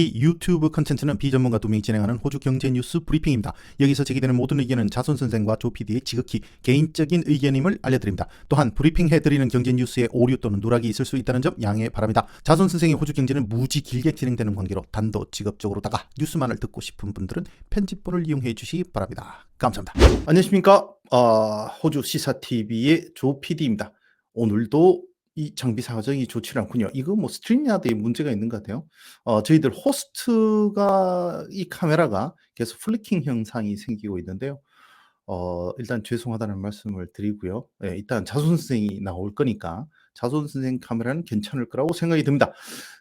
이 유튜브 컨텐츠는 비전문가 두 명이 진행하는 호주 경제 뉴스 브리핑입니다. 여기서 제기되는 모든 의견은 자손 선생과 조 PD의 지극히 개인적인 의견임을 알려드립니다. 또한 브리핑해드리는 경제 뉴스에 오류 또는 누락이 있을 수 있다는 점 양해 바랍니다. 자손 선생의 호주 경제는 무지 길게 진행되는 관계로 단도 직업적으로다가 뉴스만을 듣고 싶은 분들은 편집본을 이용해 주시기 바랍니다. 감사합니다. 안녕하십니까? 아, 호주 시사TV의 조 PD입니다. 오늘도 이 장비 사정이 좋지 않군요. 이거 뭐 스트림야드에 문제가 있는 것 같아요. 어, 저희들 호스트가 이 카메라가 계속 플리킹 현상이 생기고 있는데요. 어, 일단 죄송하다는 말씀을 드리고요. 예, 일단 자손 선생이 나올 거니까 자손 선생 카메라는 괜찮을 거라고 생각이 듭니다.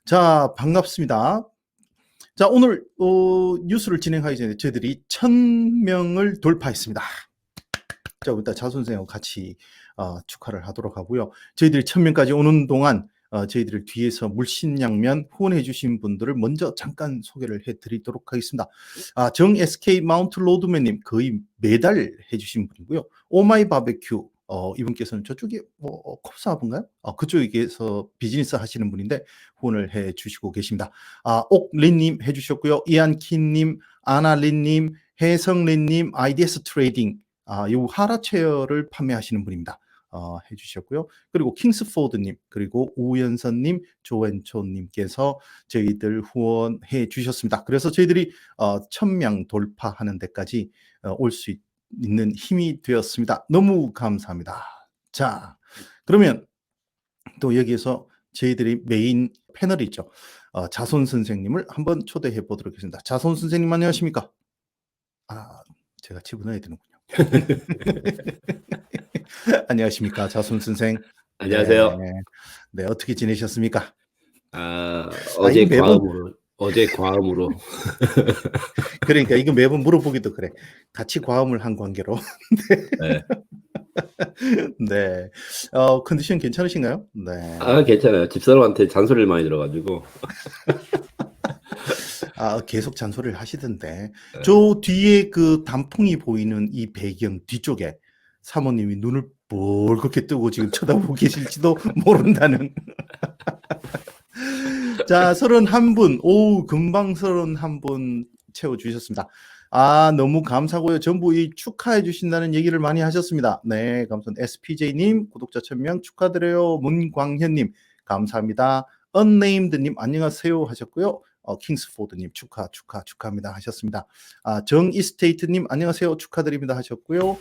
자, 반갑습니다. 자, 오늘 어, 뉴스를 진행하기 전에 저희들이 1000명을 돌파했습니다. 자, 일단 자손 선생하고 같이 어, 축하를 하도록 하고요. 저희들이 1000명까지 오는 동안 어, 저희들을 뒤에서 물신양면 후원해 주신 분들을 먼저 잠깐 소개를 해 드리도록 하겠습니다. 아, 정 SK 마운트 로드맨님 거의 매달 해 주신 분이고요. 오마이 바베큐 어, 이분께서는 저쪽에 뭐 어, 컵사업인가요? 어, 그쪽에서 비즈니스 하시는 분인데 후원을 해 주시고 계십니다. 아, 옥린님 해 주셨고요. 이안키님, 아나린님, 혜성린님, IDS 트레이딩 아, 요 하라체어를 판매하시는 분입니다. 어, 해주셨고요. 그리고 킹스포드님, 그리고 우연선님, 조앤초님께서 저희들 후원해 주셨습니다. 그래서 저희들이 어, 1000명 돌파하는 데까지 어, 올수 있는 힘이 되었습니다. 너무 감사합니다. 자, 그러면 또 여기에서 저희들이 메인 패널이죠. 어, 자손 선생님을 한번 초대해 보도록 하겠습니다. 자손 선생님 안녕하십니까? 아, 제가 집어넣어야 되는군요. 안녕하십니까 자손 선생. 안녕하세요. 네, 네, 어떻게 지내셨습니까? 아, 어제 매번- 과음으로 어제 과음으로 그러니까 이거 매번 물어보기도 그래. 같이 과음을 한 관계로. 네. 네. 어, 컨디션 괜찮으신가요? 네. 아 괜찮아요. 집사람한테 잔소리를 많이 들어가지고 아, 계속 잔소리를 하시던데. 네. 저 뒤에 그 단풍이 보이는 이 배경 뒤쪽에 사모님이 눈을 뻘겋게 뜨고 지금 쳐다보고 계실지도 모른다는. 자, 31분. 오, 금방 31분 채워주셨습니다. 아, 너무 감사고요. 전부 이 축하해 주신다는 얘기를 많이 하셨습니다. 네, 감사합니다. SPJ님, 구독자 1000명 축하드려요. 문광현님, 감사합니다. 언네임드님, 안녕하세요 하셨고요. 어, 킹스포드님 축하 축하 축하합니다 하셨습니다. 아, 정이스테이트님 안녕하세요 축하드립니다 하셨고요.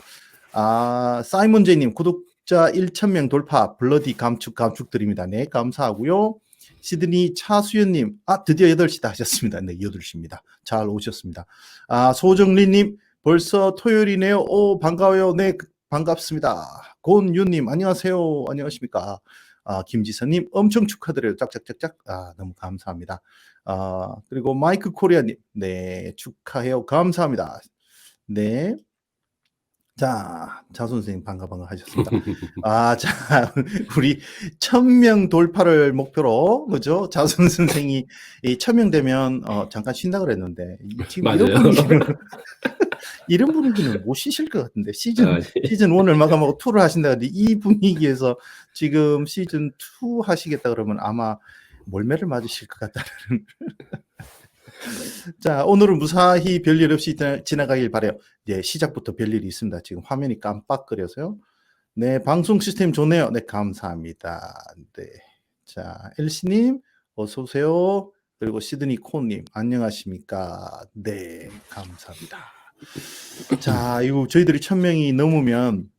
아, 사이먼 제이님 구독자 1,000명 돌파 블러디 감축 감축 드립니다. 네 감사하고요. 시드니 차수연님 아 드디어 8시다 하셨습니다. 네 8시입니다. 잘 오셨습니다. 아 소정리님 벌써 토요일이네요. 오 반가워요. 네 그- 반갑습니다. 곤유님 안녕하세요. 안녕하십니까. 아, 김지선님 엄청 축하드려요. 짝짝짝짝. 아, 너무 감사합니다. 아, 그리고 마이크 코리아님, 네, 축하해요. 감사합니다. 네. 자, 자 선생님 반가 반가 하셨습니다. 아, 자, 우리 천명 돌파를 목표로, 그죠? 자손 선생이 이 천명 되면 어, 잠깐 쉰다 그랬는데 이- 지금 이런 맞아요. 분위기는 이런 분위기는 못 쉬실 것 같은데 시즌 아, 시즌 1을 마감하고 2를 하신다 근데 이 분위기에서 지금 시즌 2 하시겠다 그러면 아마 몰매를 맞으실 것 같다는 자 오늘은 무사히 별일 없이 지나- 지나가길 바래요. 예 시작부터 별일이 있습니다. 지금 화면이 깜빡거려서요. 네 방송 시스템 좋네요. 네 감사합니다. 네 자 엘시님 어서 오세요. 그리고 시드니 콘님 안녕하십니까? 네 감사합니다. 자, 이거 저희들이 천 명이 넘으면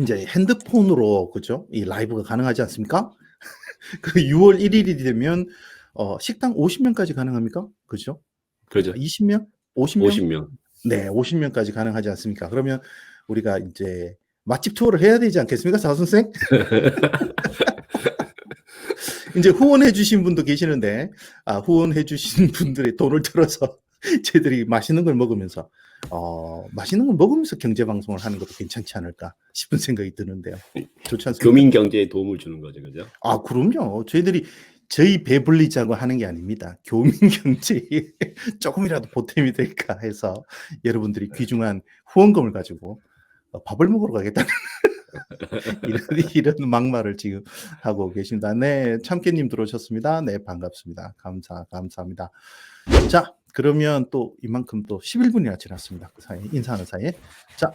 이제 핸드폰으로 그죠? 이 라이브가 가능하지 않습니까? 그 6월 1일이 되면 어, 식당 50명까지 가능합니까? 그죠? 그렇죠. 20명? 50명? 50명. 네, 50명까지 가능하지 않습니까? 그러면 우리가 이제 맛집 투어를 해야 되지 않겠습니까, 자 선생? 이제 후원해 주신 분도 계시는데 아, 후원해 주신 분들의 돈을 들어서 저희들이 맛있는 걸 먹으면서 어, 맛있는 걸 먹으면서 경제 방송을 하는 것도 괜찮지 않을까 싶은 생각이 드는데요. 좋지 않습니까? 교민 경제에 도움을 주는 거죠, 그죠? 아, 그럼요. 저희들이 저희 배불리자고 하는 게 아닙니다. 교민 경제에 조금이라도 보탬이 될까 해서 여러분들이 귀중한 후원금을 가지고 어, 밥을 먹으러 가겠다는 이런, 이런 막말을 지금 하고 계십니다. 네, 참깨님 들어오셨습니다. 네, 반갑습니다. 감사, 감사합니다. 자, 그러면 또 이만큼 또 11분이나 지났습니다. 그 사이에, 인사하는 사이에. 자,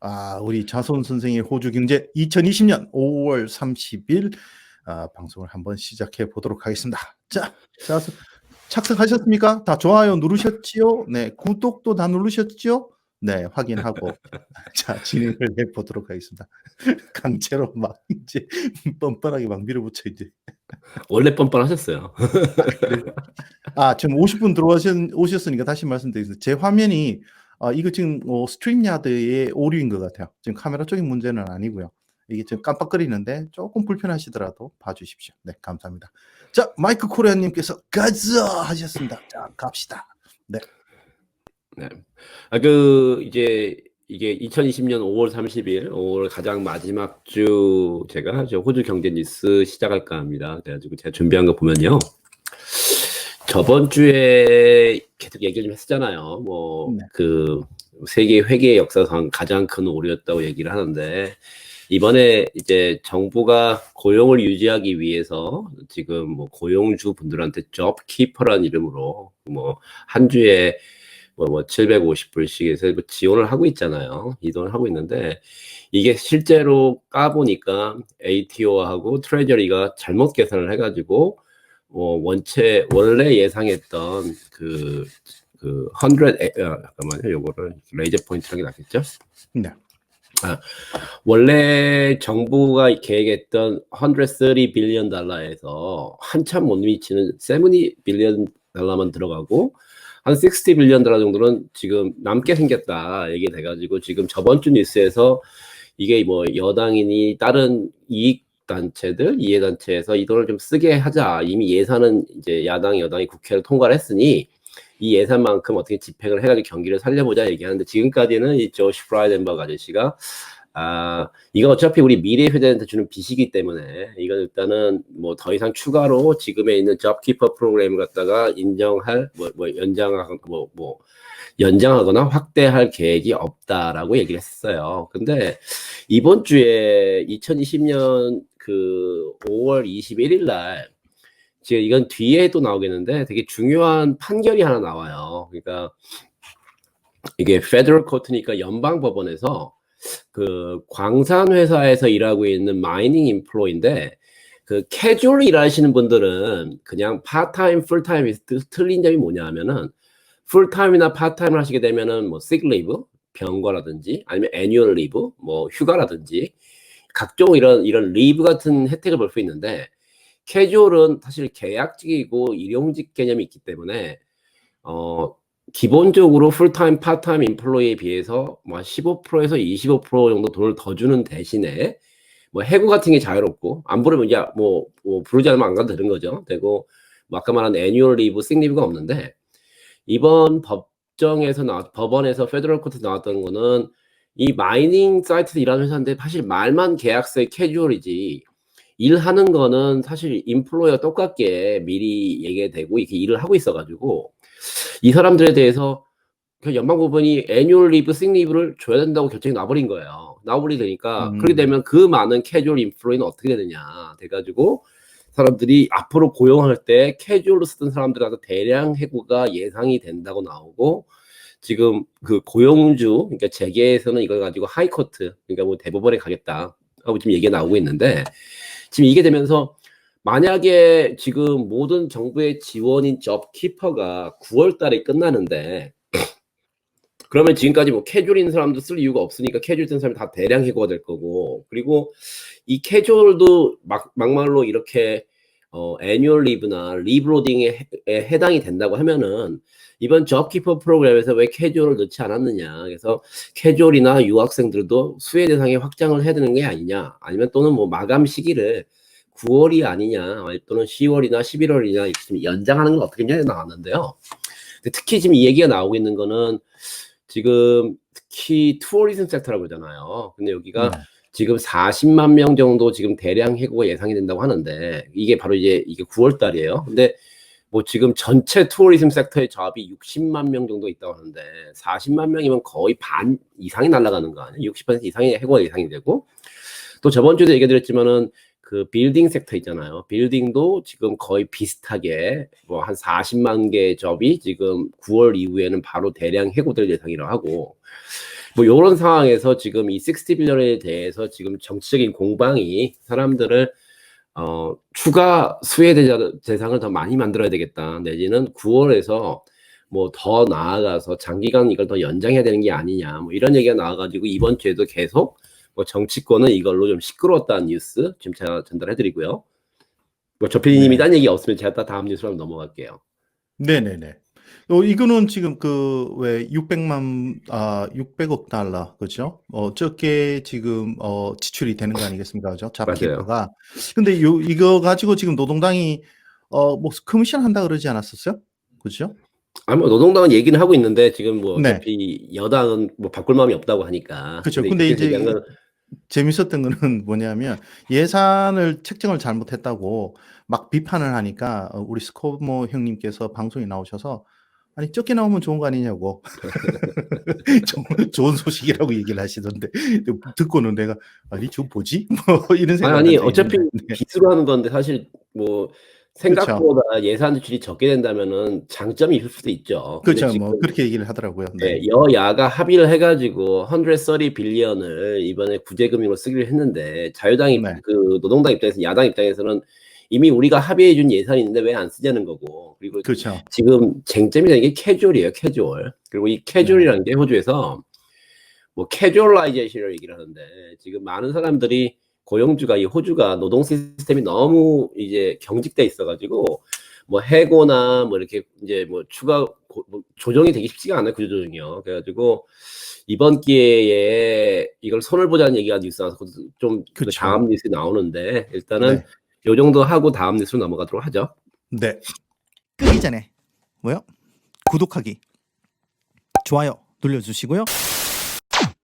아, 우리 자손 선생의 호주 경제 2020년 5월 30일 아, 방송을 한번 시작해 보도록 하겠습니다. 자, 자, 착석하셨습니까? 다 좋아요 누르셨지요? 네, 구독도 다 누르셨지요? 네, 확인하고 자 진행을 해 보도록 하겠습니다. 강제로 막 이제 뻔뻔하게 막 밀어붙여 이제 원래 뻔뻔하셨어요. 아 지금 50분 들어오셨 오셨으니까 다시 말씀드리겠습니다. 제 화면이 아 이거 지금 뭐 스트림야드의 오류인 것 같아요. 지금 카메라 쪽인 문제는 아니고요. 이게 지금 깜빡거리는데 조금 불편하시더라도 봐주십시오. 네, 감사합니다. 자, 마이크 코리아님께서 가자 하셨습니다. 자, 갑시다. 네. 아, 그, 이제, 이게 2020년 5월 30일, 5월 가장 마지막 주, 제가 저 호주 경제 뉴스 시작할까 합니다. 그래가지고 제가 준비한 거 보면요. 저번 주에 계속 얘기를 좀 했었잖아요. 뭐, 네. 그, 세계 회계 역사상 가장 큰 오류였다고 얘기를 하는데, 이번에 이제 정부가 고용을 유지하기 위해서 지금 뭐 고용주 분들한테 접키퍼라는 이름으로 뭐 한 주에 뭐, 뭐 750불씩에서 뭐 지원을 하고 있잖아요. 이동을 하고 있는데 이게 실제로 까보니까 ATO하고 트레저리가 잘못 계산을 해가지고 뭐 원체 원래 예상했던 그, 그 100, 에, 아, 잠깐만요. 요거를 레이저 포인트라는 게 낫겠죠? 네. 원래 정부가 계획했던 130 빌리언 달러에서 한참 못 미치는 70 빌리언 달러만 들어가고 한60 빌리언 달러 정도는 지금 남게 생겼다 얘기 돼가지고 지금 저번 주 뉴스에서 이게 뭐 여당이니 다른 이익 단체들 이해 단체에서 이 돈을 좀 쓰게 하자. 이미 예산은 이제 야당 여당이 국회를 통과를 했으니 이 예산만큼 어떻게 집행을 해가지고 경기를 살려보자 얘기하는데 지금까지는 이 조시 프라이덴버그 아저씨가 아 이건 어차피 우리 미래 세대한테 주는 빚이기 때문에 이건 일단은 뭐 더 이상 추가로 지금에 있는 잡키퍼 프로그램을 갖다가 인정할 뭐, 뭐 연장하고 뭐, 뭐 연장하거나 확대할 계획이 없다라고 얘기를 했어요. 근데 이번 주에 2020년 그 5월 21일 날 지금 이건 뒤에도 나오겠는데 되게 중요한 판결이 하나 나와요. 그러니까 이게 페더럴 코트니까 연방 법원에서 그 광산 회사에서 일하고 있는 마이닝 인플로인데 그 캐주얼 일하시는 분들은 그냥 파타임, 풀타임이 틀린 점이 뭐냐 하면은 풀타임이나 파타임을 하시게 되면은 뭐 시크리브, 병과라든지 아니면 애뉴얼 리브, 뭐 휴가라든지 각종 이런 이런 리브 같은 혜택을 볼 수 있는데 캐주얼은 사실 계약직이고 일용직 개념이 있기 때문에 어 기본적으로 풀타임, 파타임 인플로이에 비해서 뭐 15%에서 25% 정도 돈을 더 주는 대신에 뭐 해고 같은 게 자유롭고 안 부르면 이제 뭐, 뭐 부르지 않으면 안 가도 되는 거죠. 되고 뭐 아까 말한 애뉴얼 리브, 식리브가 없는데 이번 법정에서 나 법원에서 페더럴 코트 나왔던 거는 이 마이닝 사이트에서 일하는 회사인데 사실 말만 계약서의 캐주얼이지 일하는 거는 사실 인플로이와 똑같게 미리 얘기되고 이렇게 일을 하고 있어가지고 이 사람들에 대해서 그 연방법원이 애뉴얼 리브, 식리브를 줘야 된다고 결정이 나버린 거예요. 나버리 되니까 음. 그렇게 되면 그 많은 캐주얼 인플로이는 어떻게 되느냐 돼가지고 사람들이 앞으로 고용할 때 캐주얼로 쓰던 사람들한테 대량 해고가 예상이 된다고 나오고 지금 그 고용주 그러니까 재계에서는 이걸 가지고 하이코트 그러니까 뭐 대법원에 가겠다 하고 지금 얘기가 나오고 있는데 지금 이게 되면서 만약에 지금 모든 정부의 지원인 접키퍼가 9월 달에 끝나는데 그러면 지금까지 뭐 캐주얼인 사람도 쓸 이유가 없으니까 캐주얼 된 사람이 다 대량 해고가 될 거고. 그리고 이 캐주얼도 막, 막말로 이렇게 어 애뉴얼 리브나 리브로딩에 해- 에 해당이 된다고 하면은 이번 접키퍼 프로그램에서 왜 캐주얼을 넣지 않았느냐 그래서 캐주얼이나 유학생들도 수혜 대상에 확장을 해야 되는 게 아니냐 아니면 또는 뭐 마감 시기를 9월이 아니냐 또는 10월이나 11월이냐 이렇게 좀 연장하는 건 어떻게 했냐 나왔는데요. 특히 지금 이 얘기가 나오고 있는 거는 지금 특히 투어리즘 섹터라고 그러잖아요. 근데 여기가 네. 지금 40만 명 정도 지금 대량 해고가 예상이 된다고 하는데 이게 바로 이제 이게 9월 달이에요. 근데 뭐 지금 전체 투어리즘 섹터의 잡이 60만 명 정도 있다고 하는데 40만 명이면 거의 반 이상이 날아가는 거 아니에요? 60% 이상의 해고가 예상이 되고 또 저번 주에도 얘기 드렸지만은 그 빌딩 섹터 있잖아요. 빌딩도 지금 거의 비슷하게 뭐 한 40만 개 접이 지금 9월 이후에는 바로 대량 해고될 예상이라 하고 뭐 이런 상황에서 지금 이 60빌런에 대해서 지금 정치적인 공방이 사람들을 어, 추가 수혜 대상을 더 많이 만들어야 되겠다. 내지는 9월에서 뭐 더 나아가서 장기간 이걸 더 연장해야 되는 게 아니냐. 뭐 이런 얘기가 나와가지고 이번 주에도 계속 뭐 정치권은 이걸로 좀 시끄러웠다는 뉴스 지금 제가 전달해드리고요. 뭐 조피디님이 네. 딴 얘기 없으면 제가 또 다음 뉴스로 넘어갈게요. 네네네. 어, 이거는 지금 그 왜 600만 아 600억 달러 그죠? 어 적게 지금 어 지출이 되는 거 아니겠습니까? 그죠? 잡키퍼가. 근데 요 이거 가지고 지금 노동당이 어 뭐 커미션 한다 그러지 않았었어요? 그죠? 아니 뭐 노동당은 얘기는 하고 있는데 지금 뭐 네. 어차피 여당은 뭐 바꿀 마음이 없다고 하니까. 그쵸. 근데 근데 그때 이제 얘기한 건 재밌었던 거는 뭐냐면 예산을 책정을 잘못했다고 막 비판을 하니까 어, 우리 스코모 형님께서 방송에 나오셔서 아니 적게 나오면 좋은 거 아니냐고. 좋은- 좋은 소식이라고 얘기를 하시던데 듣고는 내가 아니 저 뭐지? 뭐 이런 생각 아니, 아니 어차피 빚으로 하는 건데 사실 뭐 생각보다 예산 지출이 적게 된다면은 장점이 있을 수도 있죠. 그렇죠. 뭐 그렇게 얘기를 하더라고요. 네, 여야가 합의를 해가지고 130 빌리언을 이번에 구제금융으로 쓰기로 했는데 자유당 네. 그 노동당 입장에서 야당 입장에서는 이미 우리가 합의해 준 예산이 있는데 왜 안 쓰자는 거고 그리고 그렇죠 지금 쟁점이 되는 게 캐주얼이에요 캐주얼 그리고 이 캐주얼이라는 게 호주에서 뭐 캐주얼라이제이션을 얘기를 하는데 지금 많은 사람들이 고용주가 이 호주가 노동 시스템이 너무 이제 경직돼 있어가지고 뭐 해고나 뭐 이렇게 이제 뭐 추가 고- 뭐 조정이 되기 쉽지가 않아요 구조 조정이요 그래가지고 이번 기회에 이걸 손을 보자는 얘기가 뉴스 나와서 좀그 그쵸. 다음 뉴스 나오는데 일단은 네. 요 정도 하고 다음 뉴스로 넘어가도록 하죠. 네. 끄기 전에 뭐요? 구독하기, 좋아요 눌러주시고요.